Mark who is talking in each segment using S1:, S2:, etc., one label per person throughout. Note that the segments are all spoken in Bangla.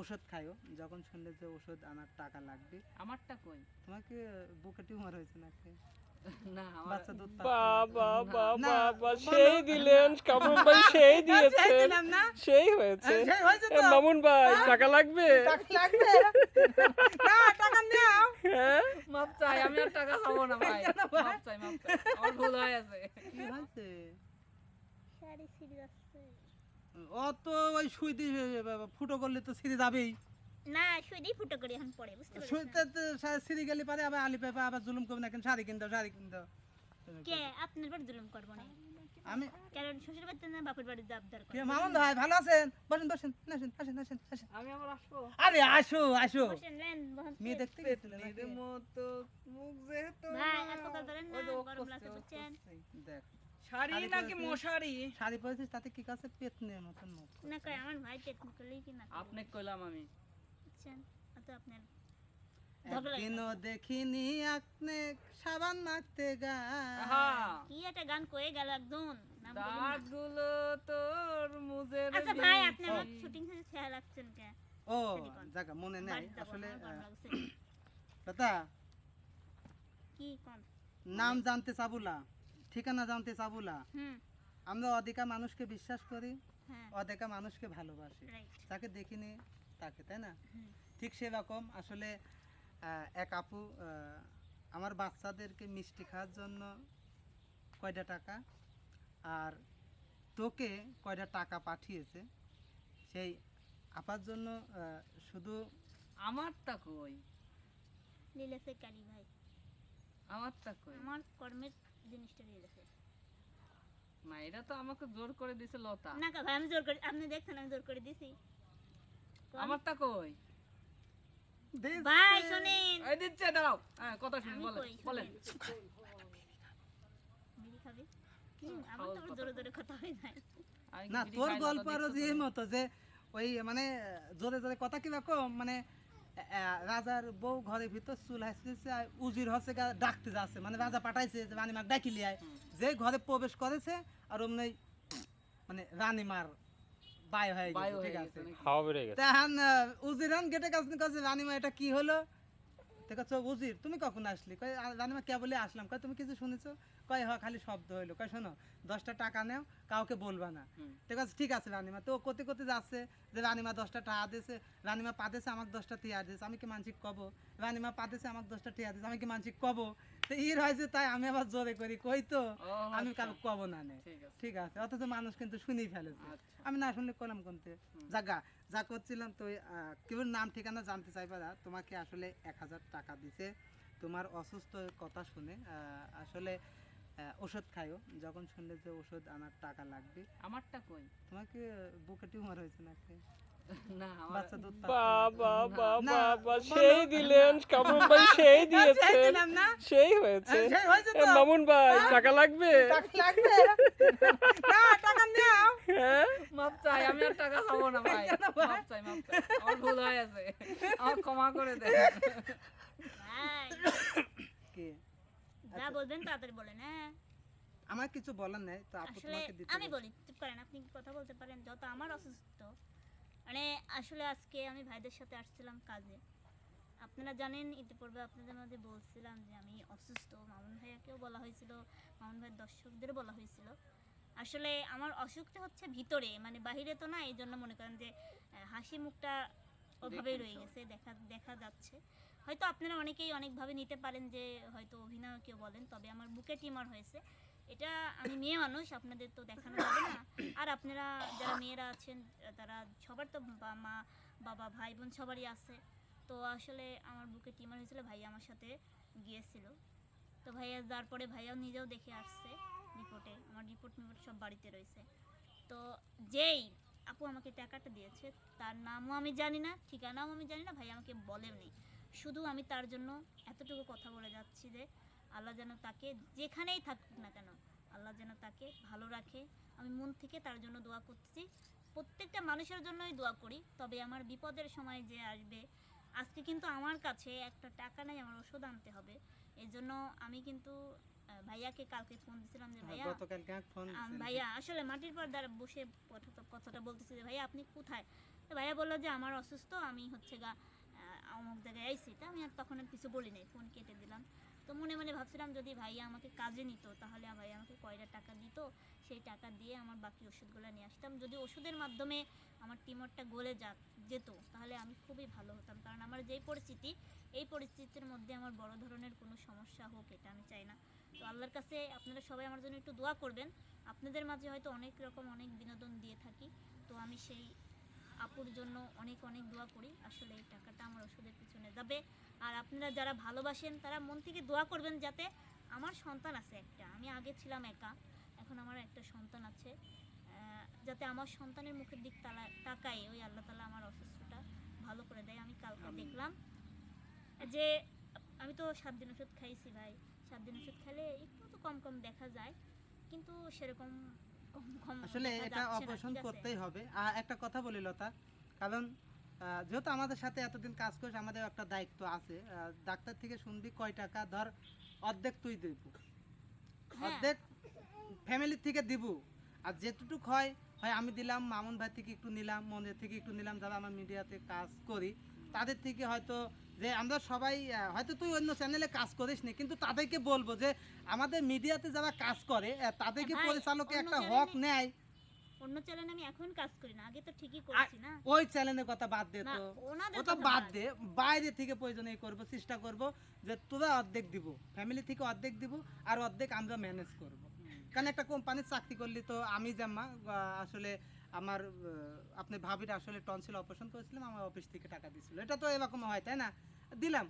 S1: ওষুধ খাইও যখন শুনলে যে ওষুধ আনার টাকা লাগবে।
S2: আমারটা কই?
S1: তোমাকে বুকে টিউমার হয়েছে নাকি?
S3: সেই দিলেন কামরুল ভাই সেই দিয়েছেন। সেই হয়েছে।
S1: হ্যাঁ।
S3: মামুন ভাই টাকা লাগবে?
S1: টাকা লাগবে। না টাকা নাও।
S3: হ্যাঁ?
S2: মাপ চাই আমি আর টাকা খাব না ভাই। মাপ চাই মাপ চাই। আমার ভুল হয়ে গেছে
S1: কি হয়েছে? অত ওই সুই দিয়ে ফুটো করলে তো ছিঁড়ে যাবেই।
S4: না শুধুই ফুটো করে এখন পড়ে বুঝতে পারছেন
S1: সুইতে ছিঁড়ে গেলে পারে আবার আলি পেপা আবার জুলুম করবে না কেন শাড়ি কিনতে শাড়ি কিনতে
S4: কে? আপনার বাড়ি জুলুম করব না।
S1: আমি
S4: কারণ শ্বশুর বাড়িতে না বাপের বাড়ি জবাবদার
S1: কে মামুন ভাই ভালো আছেন? বসেন বসেন আসেন আসেন আসেন আসেন।
S2: আমি আবার আসব?
S1: আরে আসো আসো।
S4: বসেন নেন
S1: মেয়ে দেখতে গেছিলেন?
S2: মতো মুখ যেহেতু
S4: ভাই না গরম বুঝছেন?
S1: দেখ।
S2: শাড়ি নাকি মশারি?
S1: শাড়ি পরেছিস তাতে কি কাছে পেতনের মতন মুখ?
S4: না কয় আমার ভাই করলেই কি না
S2: আপনি কইলাম আমি।
S4: অত আপনার
S1: একদিনও দেখিনি আপনি সাবান মাখতে গা।
S4: কি একটা গান কয়ে গেল একদম নাম বলুন না।
S2: দাগগুলো তোর মুজের
S4: আচ্ছা ভাই আপনি শুটিং থেকে খেয়াল রাখছেন কে?
S1: ও জায়গা মনে নাই আসলে
S4: কি কোন?
S1: নাম জানতে চাবুলা? ঠিকানা জানতে চাবুলা।
S4: হুম।
S1: আমরা অধিকা মানুষকে বিশ্বাস করি
S4: হ্যাঁ।
S1: অধিকা মানুষকে ভালোবাসি। তাকে দেখিনি তাকে তাই না? ঠিক সেরকম। আসলে এক আপু আমার বাচ্চাদেরকে মিষ্টি খাওয়ার জন্য কয়টা টাকা আর তোকে কয়টা টাকা পাঠিয়েছে সেই আপার জন্য শুধু
S2: আমারটা কই?
S4: লীলাসে কালী ভাই।
S2: আমারটা কই?
S4: আমার কর্মের জিনিসটা লীলাসে
S2: না এটা তো আমাকে জোর করে দিছে লতা।
S4: না কা ভাই আমি জোর করে আপনি দেখছেন আমি জোর করে দিছি?
S2: আমারটা কই?
S4: ভাই শুনেন।
S2: এই দিচ্ছে দাঁড়াও। হ্যাঁ কথা শুনি বলেন বলেন।
S4: বিড়ি খাবে। আমার তো জোরে জোরে কথা হয়ে যায়
S1: না তোর গল্প
S2: তো আরও
S1: যে মতো যে ওই মানে জোরে জোরে কথা কীরকম মানে আহ, রাজার বউ ঘরের ভিতর চুল হাসতেছে উজির হচ্ছে ডাকতে যাচ্ছে। মানে রাজা পাঠাইছে যে রানীমার ডাকি লিয়ায় যে ঘরে প্রবেশ করেছে আর অমনি মানে রানীমার বাই হয়ে গেছে
S2: বায়ু হয়ে
S1: ঠিক
S2: গেছে
S1: আছে
S3: গেছে।
S1: তখন উজিরান গেটে কাছে কাছে রানীমা এটা কি হলো? উজির তুমি কখন আসলি? কয় রানিমা আসলাম। কয় তুমি কিছু শুনেছো? কয় হ খালি শব্দ হইল। কয় শোনো দশটা টাকা নেও কাউকে বলবা না। ঠিক আছে ঠিক আছে রানিমা। তো কতে করতে যাচ্ছে যে রানিমা দশটা টাকা দিয়েছে। রানিমা পাতেছে আমাকে দশটা টিয়া দিয়েছে। আমি কি মানসিক কব? রানিমা পাতেছে আমাকে দশটা টিয়া দিয়েছে। আমি কি মানসিক কব? তো ইর হয়েছে তাই আমি আবার জোরে করি কই তো? আমি। কব না নে।
S2: ঠিক আছে।
S1: অথচ মানুষ কিন্তু শুনেই ফেলেছে। আমি না শুনলে কলাম কোনতে? জাগা যা করছিলাম তো কেউ নাম ঠিকানা জানতে চাইবা তোমাকে আসলে এক হাজার টাকা দিছে। তোমার অসুস্থ কথা শুনে আসলে ওষুধ খাইও। যখন শুনলে যে ওষুধ আনার টাকা লাগবে।
S2: আমারটা কই?
S1: তোমাকে বুকে টিউমার হয়েছে নাকি?
S2: না আমার
S3: বাবা বাবা সেই দিলেন কামরুল ভাই সেই দিয়েছেন। সেই হয়েছে।
S1: সেই হয়েছে
S3: এ,
S1: তো
S3: মামুন ভাই টাকা লাগবে?
S1: টাকা লাগবে। না টাকা নাও।
S2: মাপ চাই আমি আর টাকা খাব না ভাই।
S1: কেন ভাই?
S2: মাপ চাই মাপ চাই। আমার ভুল গেছে। আমার ক্ষমা করে দেন।
S4: ভাই
S1: কি?
S4: যা বলবেন তাড়াতাড়ি বলেন
S1: আমার কিছু বলার নাই তো
S4: আমি বলি চুপ করেন আপনি কথা বলতে পারেন যত আমার অসুস্থ মানে আসলে আজকে আমি ভাইদের সাথে আসছিলাম কাজে। আপনারা জানেন ইতিপূর্বে আপনাদের মধ্যে বলছিলাম যে আমি অসুস্থ। মামুন ভাইয়াকেও বলা হয়েছিল মামুন ভাইয়ের দর্শকদেরও বলা হয়েছিল। আসলে আমার অসুখটা হচ্ছে ভিতরে মানে বাহিরে তো না এই জন্য মনে করেন যে হাসি মুখটা ওভাবেই রয়ে গেছে দেখা দেখা যাচ্ছে। হয়তো আপনারা অনেকেই অনেকভাবে নিতে পারেন যে হয়তো অভিনয় কেউ বলেন তবে আমার বুকে টিমার হয়েছে। এটা আমি মেয়ে মানুষ, আপনাদের তো দেখানো যাবে না। আর আপনারা যারা মেয়েরা আছেন, তারা সবার তো মা, বাবা, ভাই বোন সবারই আছে। তো আসলে আমার বুকে টিমার হয়েছিল ভাইয়া আমার সাথে গিয়েছিল। তো ভাইয়া যার পরে ভাইয়াও নিজেও দেখে আসছে রিপোর্টে আমার রিপোর্ট মিপোর্ট সব বাড়িতে রয়েছে। তো যেই আপু আমাকে টাকাটা দিয়েছে, তার নামও আমি জানি না, ঠিকানাও আমি জানি না, ভাই আমাকে বলেওনি শুধু আমি তার জন্য এতটুকু কথা বলে যাচ্ছি যে আল্লাহ যেন তাকে যেখানেই থাকুক না কেন আল্লাহ যেন তাকে ভালো রাখে। আমি মন থেকে তার জন্য দোয়া করতেছি প্রত্যেকটা মানুষের জন্যই দোয়া করি তবে আমার বিপদের সময় যে আসবে আজকে কিন্তু আমার কাছে একটা টাকা নাই আমার ওষুধ আনতে হবে। এই জন্য আমি কিন্তু ভাইয়াকে কালকে ফোন দিয়েছিলাম যে
S1: হ্যাঁ,
S4: ভাইয়া ভাইয়া আসলে মাটির পর্দার বসে কথাটা বলতেছি যে ভাইয়া আপনি কোথায়? তো ভাইয়া বলল যে আমার অসুস্থ আমি হচ্ছে গা অমুক জায়গায় আইছি। তা আমি আর তখন আর কিছু বলি নাই ফোন কেটে দিলাম। মনে মনে ভাবছিলাম যদি ভাইয়া আমাকে কাজে নিত, তাহলে ভাইয়া আমাকে কয়টা টাকা দিত, সেই টাকা দিয়ে আমার বাকি ওষুধগুলো নিয়ে আসতাম। যদি ওষুধের মাধ্যমে আমার টিমরটা গলে যা, যেত, তাহলে আমি খুবই ভালো হতাম। কারণ আমার যেই পরিস্থিতি, এই পরিস্থিতির মধ্যে আমার বড় ধরনের কোনো সমস্যা হোক, এটা আমি চাই না। তো আল্লাহর কাছে আপনারা সবাই আমার জন্য একটু দোয়া করবেন। আপনাদের মাঝে হয়তো অনেক রকম অনেক বিনোদন দিয়ে থাকি, তো আমি সেই আপুর জন্য অনেক অনেক দোয়া করি। আসলে এই টাকাটা আমার ওষুধের পিছনে যাবে। আর আপনারা যারা ভালোবাসেন তারা মন থেকে দোয়া করবেন যাতে আমার সন্তান আছে একটা। আমি আগে ছিলাম একা এখন আমার একটা সন্তান আছে। যাতে আমার সন্তানের মুখের দিক তালা তাকায় ওই আল্লাহ তালা আমার অসুস্থটা ভালো করে দেয়। আমি কালকে দেখলাম যে আমি তো সাত দিন ওষুধ খাইছি ভাই। সাত দিন ওষুধ খেলে একটু তো কম কম দেখা যায় কিন্তু সেরকম কম কম
S1: আসলে এটা অপারেশন করতেই হবে। আর একটা কথা বলি লতা কারণ যেহেতু আমাদের সাথে এতদিন কাজ করিস আমাদের একটা দায়িত্ব আছে। ডাক্তার থেকে শুনবি কয় টাকা ধর অর্ধেক তুই দিব।
S4: হ্যাঁ।
S1: অর্ধেক ফ্যামিলি থেকে দিব। আর যেটুকু হয় হয় আমি দিলাম মামুন ভাই থেকে একটু নিলাম মনের থেকে একটু নিলাম যারা আমার মিডিয়াতে কাজ করি তাদের থেকে হয়তো যে আমরা সবাই হয়তো তুই অন্য চ্যানেলে কাজ করিস নি কিন্তু তাদেরকে বলব যে আমাদের মিডিয়াতে যারা কাজ করে তাদেরকে পরিচালকে একটা হক নেয়।
S4: অন্য চ্যানেলে আমি এখন কাজ করি না আগে তো ঠিকই করছি না।
S1: ওই চ্যানেলের কথা বাদ দে তো। ওটা
S4: কথা
S1: বাদ। দে। বাইরে থেকে প্রয়োজনে করব চেষ্টা করব যে তোরা অর্ধেক দিব ফ্যামিলি থেকে অর্ধেক দিব আর অর্ধেক আমরা ম্যানেজ করব। কারণ একটা কোম্পানির চাকরি করলে তো আমি জাম্মা আসলে আমার আপনি ভাবির আসলে টনসিল অপারেশন করেছিলাম আমার অফিস থেকে টাকা দিছিল এটা তো এরকম হয় তাই না? দিলাম।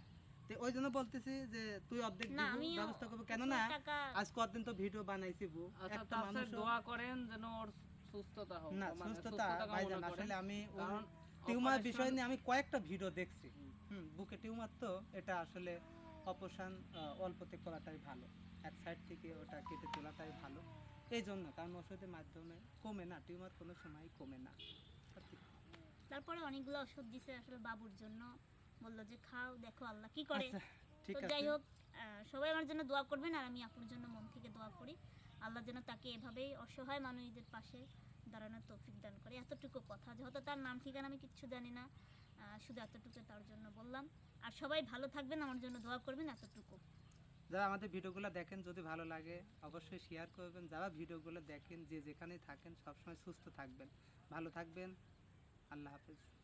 S1: ওই জন্য বলতেছি যে তুই অর্ধেক ব্যবস্থা করব।
S4: কেননা
S1: আজ কদিন তো ভিডিও বানাইছি বউ।
S2: আচ্ছা
S1: একটা মানুষ
S2: দোয়া করেন যেন ওর সুস্থতা হোক
S1: না
S2: মানে
S1: সুস্থতা ভাইজান আসলে আমি টিউমার বিষয় নিয়ে আমি কয়েকটা ভিডিও দেখছি। হুম। বুকে টিউমার তো এটা আসলে অপারেশন অল্পতে করাটাই ভালো। এক সাইড থেকে ওটা কেটে তোলাটাই ভালো। এই জন্য কারণ ওষুধের মাধ্যমে কমে না টিউমার কোনো সময় কমে না।
S4: তারপরে অনেকগুলো ওষুধ দিছে আসলে বাবুর জন্য। বলল যে খাও দেখো আল্লাহ কি করে।
S1: আচ্ছা ঠিক
S4: তো
S1: আছে।
S4: যাই হোক সবাই আমার জন্য দোয়া করবেন আর আমি আপুর জন্য মন থেকে দোয়া করি। আল্লাহ যেন তাকে এভাবেই অসহায় মানুষদের পাশে দাঁড়ানোর তৌফিক দান করে। এতটুকু কথা। যেহেতু তার নাম ঠিকানা আমি কিচ্ছু জানি না শুধু এতটুকু তার জন্য বললাম। আর সবাই ভালো থাকবেন, আমার জন্য দোয়া করবেন এতটুকু।
S1: যারা আমাদের ভিডিওগুলো দেখেন, যদি ভালো লাগে অবশ্যই শেয়ার করবেন। যারা ভিডিওগুলো দেখেন, যে যেখানেই থাকেন, সবসময় সুস্থ থাকবেন। ভালো থাকবেন। আল্লাহ হাফেজ।